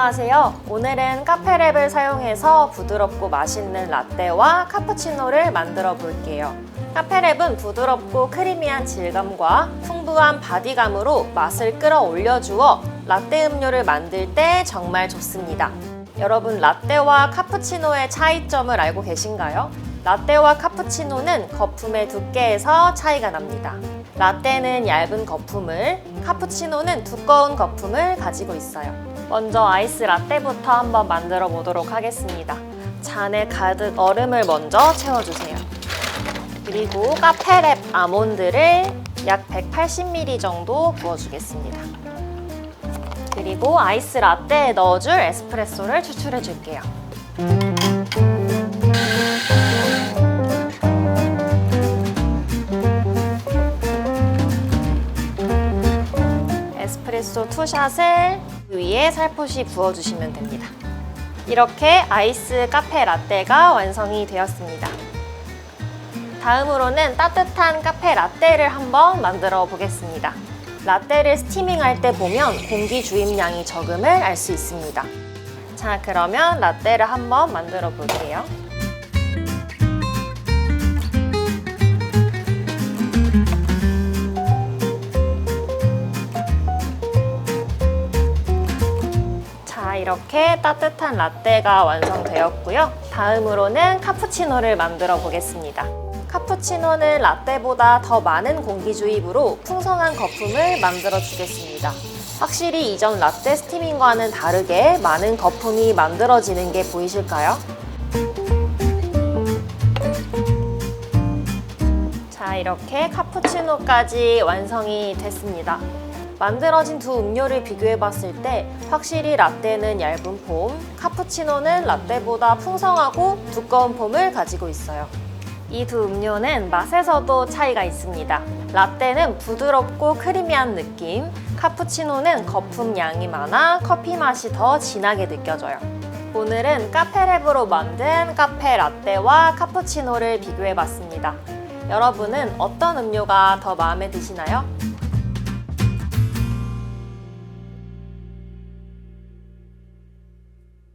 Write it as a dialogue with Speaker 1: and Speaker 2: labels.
Speaker 1: 안녕하세요. 오늘은 카페랩을 사용해서 부드럽고 맛있는 라떼와 카푸치노를 만들어 볼게요. 카페랩은 부드럽고 크리미한 질감과 풍부한 바디감으로 맛을 끌어올려 주어 라떼 음료를 만들 때 정말 좋습니다. 여러분, 라떼와 카푸치노의 차이점을 알고 계신가요? 라떼와 카푸치노는 거품의 두께에서 차이가 납니다. 라떼는 얇은 거품을, 카푸치노는 두꺼운 거품을 가지고 있어요. 먼저 아이스 라떼부터 한번 만들어 보도록 하겠습니다. 잔에 가득 얼음을 먼저 채워주세요. 그리고 카페랩 아몬드를 약 180ml 정도 부어주겠습니다. 그리고 아이스 라떼에 넣어줄 에스프레소를 추출해 줄게요. 에스프레소 투샷을 위에 살포시 부어주시면 됩니다. 이렇게 아이스 카페 라떼가 완성이 되었습니다. 다음으로는 따뜻한 카페 라떼를 한번 만들어 보겠습니다. 라떼를 스티밍할 때 보면 공기 주입량이 적음을 알 수 있습니다. 자, 그러면 라떼를 한번 만들어 볼게요. 이렇게 따뜻한 라떼가 완성되었고요. 다음으로는 카푸치노를 만들어 보겠습니다. 카푸치노는 라떼보다 더 많은 공기 주입으로 풍성한 거품을 만들어 주겠습니다. 확실히 이전 라떼 스티밍과는 다르게 많은 거품이 만들어지는 게 보이실까요? 자, 이렇게 카푸치노까지 완성이 됐습니다. 만들어진 두 음료를 비교해 봤을 때 확실히 라떼는 얇은 폼, 카푸치노는 라떼보다 풍성하고 두꺼운 폼을 가지고 있어요. 이 두 음료는 맛에서도 차이가 있습니다. 라떼는 부드럽고 크리미한 느낌, 카푸치노는 거품 양이 많아 커피 맛이 더 진하게 느껴져요. 오늘은 카페랩으로 만든 카페 라떼와 카푸치노를 비교해 봤습니다. 여러분은 어떤 음료가 더 마음에 드시나요?